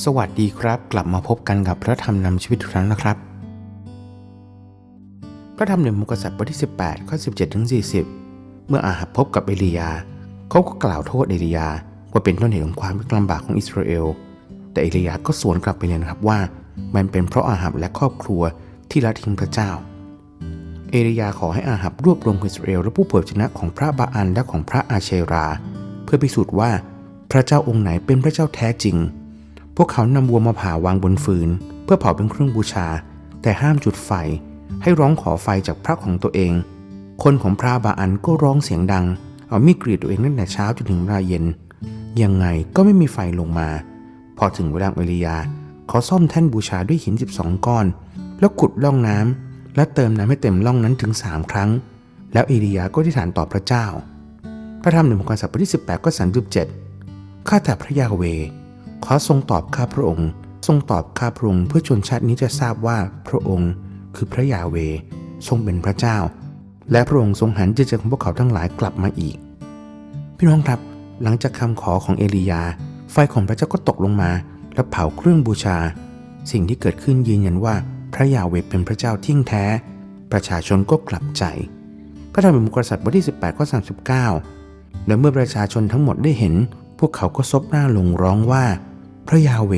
สวัสดีครับ กลับมาพบกันกับพระธรรมนำชีวิตทุกครั้งนะครับ พระธรรมหนึ่งมุกษัตริย์บทที่ 18 ข้อ 17 ถึง 40 เมื่ออาหับพบกับเอลียา เขาก็กล่าวโทษเอลียา ว่าเป็นต้นเหตุของความยากลำบากของอิสราเอล แต่เอลียาก็สวนกลับไปเลยนะครับว่า มันเป็นเพราะอาหับและครอบครัวที่ละทิ้งพระเจ้า เอลียาขอให้อาหับรวบรวมอิสราเอลและผู้เผยชนะของพระบาอันและของพระอาเชรา เพื่อพิสูจน์ว่าพระเจ้าองค์ไหนเป็นพระเจ้าแท้จริง พวกเขานำวัวมาผ่าวางบนฟืน เพื่อเผาเป็นเครื่องบูชา แต่ห้ามจุดไฟ ให้ร้องขอไฟจากพระของตัวเอง คนของพระบาอันก็ร้องเสียงดัง เอามีดกรีดตัวเองตั้งแต่เช้าจนถึงเวลาเย็น ยังไงก็ไม่มีไฟลงมา พอถึงเวลาเอลียาเขาซ่อมแท่นบูชาด้วยหิน 12 ก้อน แล้วขุดร่องน้ำและเติมน้ำให้เต็มร่องนั้นถึง3ครั้ง แล้วเอลียาก็ที่ฐานต่อพระเจ้า พระธรรมหนึ่งของการสัปดาห์ที่18ก็สันสิบเจ็ดข้าแต่พระยาเว ขอทรงตอบข้าพระองค์ ทรงตอบข้าพระองค์เพื่อชนชาตินี้จะทราบว่าพระองค์ คือพระยาเวทรงเป็นพระเจ้า และพระองค์ทรงหันจิตใจของพวกเขาทั้งหลายกลับมาอีก พี่น้องครับ หลังจากคำขอของเอลียา ไฟของพระเจ้าก็ตกลงมา และเผาเครื่องบูชา สิ่งที่เกิดขึ้นยืนยันว่าพระยาเวเป็นพระเจ้าที่ยงแท้ ประชาชนก็กลับใจ พระธรรมมุกษัตริย์บทที่ 18ข้อ39และเมื่อประชาชนทั้งหมดได้เห็น พวกเขาก็ซบหน้าลงร้องว่า ระยาเว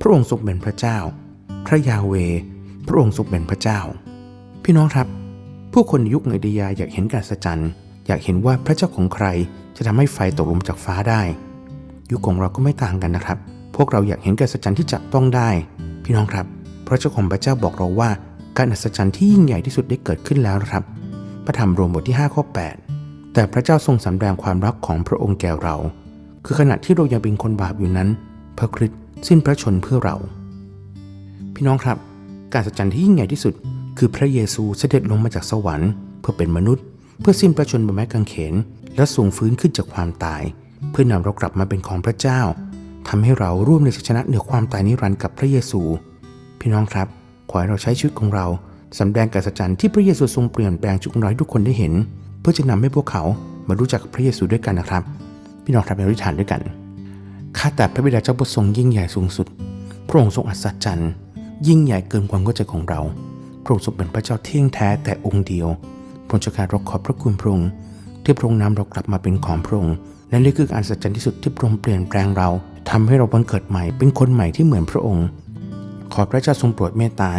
พระองค์ทรงเป็นพระเจ้า พระยาเว พระองค์ทรงเป็นพระเจ้า พี่น้องครับ ผู้คนยุคเอเดียาอยากเห็นการสัจจันอยากเห็นว่าพระเจ้าของใครจะทำให้ไฟตกลงจากฟ้าได้ ยุคของเราก็ไม่ต่างกันนะครับ พวกเราอยากเห็นการสัจจันที่จับต้องได้ พี่น้องครับ พระเจ้าของพระเจ้าบอกเราว่าการอัศจรรย์ที่ยิ่งใหญ่ที่สุดได้เกิดขึ้นแล้วนะครับ พระธรรมโรมบทที่ 5 ข้อ 8 แต่พระเจ้าทรงสำแดงความรักของพระองค์แก่เรา คือขณะที่เรายังเป็นคนบาปอยู่นั้น พระคริสต์สิ้นพระชนเพื่อเรา พี่น้องครับ การสัจจันที่ยิ่งใหญ่ที่สุด คือพระเยซูเสด็จลงมาจากสวรรค์เพื่อเป็นมนุษย์ เพื่อสิ้นพระชนบนไม้กางเขน และทรงฟื้นขึ้นจากความตาย เพื่อนำเรากลับมาเป็นของพระเจ้าทำให้เราร่วมในชัยชนะเหนือความตายนิรันดร์กับพระเยซู พี่น้องครับขอให้เราใช้ชีวิตของเราสำแดงการสัจจันที่พระเยซูทรงเปลี่ยนแปลงชีวิตของเราให้ทุกคนได้เห็น เพื่อจะนำให้พวกเขามารู้จักพระเยซูด้วยกันนะครับ พี่น้องครับเป็นอธิษฐานด้วยกัน ข้าแต่พระบิดาเจ้าผู้ทรงยิ่งใหญ่สูงสุด พระองค์ทรงอัศจรรย์ ยิ่งใหญ่เกินความเข้าใจของเรา พระองค์ทรงเป็นพระเจ้าเที่ยงแท้แต่องค์เดียว พระองค์จะการเราขอบพระคุณพระองค์ที่พระองค์นำเรากลับมาเป็นของพระองค์และนี่คือการอัศจรรย์ที่สุดที่พระองค์เปลี่ยนแปลงเราทำให้เราบังเกิดใหม่เป็นคนใหม่ที่เหมือนพระองค์ ขอพระเจ้าทรงโปรดเมตตา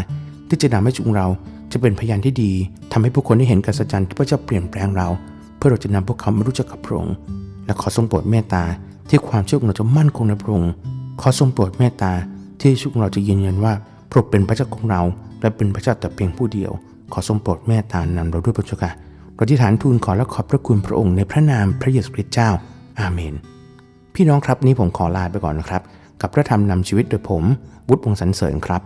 ที่จะนำให้ชุมเราจะเป็นพยานที่ดีทำให้ผู้คนได้เห็นการสัจจันที่พระเจ้าเปลี่ยนแปลงเรา เพื่อเราจะนำพวกเขามารู้จักกับพระองค์และขอทรงโปรดเมตตา ที่ความเชื่อของเราจะมั่นคงในพระองค์ขอทรงโปรดเมตตาที่ชีวิตของเราจะยืนยันว่าพระองค์เป็นพระเจ้าของเรา และเป็นพระเจ้าแต่เพียงผู้เดียว ขอทรงโปรดเมตตานำเราด้วยพระเจ้าค่ะเราที่ฐานทูลขอและขอบพระคุณพระองค์ในพระนามพระเยซูคริสต์เจ้า อาเมน พี่น้องครับนี้ผมขอลาไปก่อนนะครับ กับพระธรรมนำชีวิตโดยผมวุฒิวงศ์สันเสริญครับ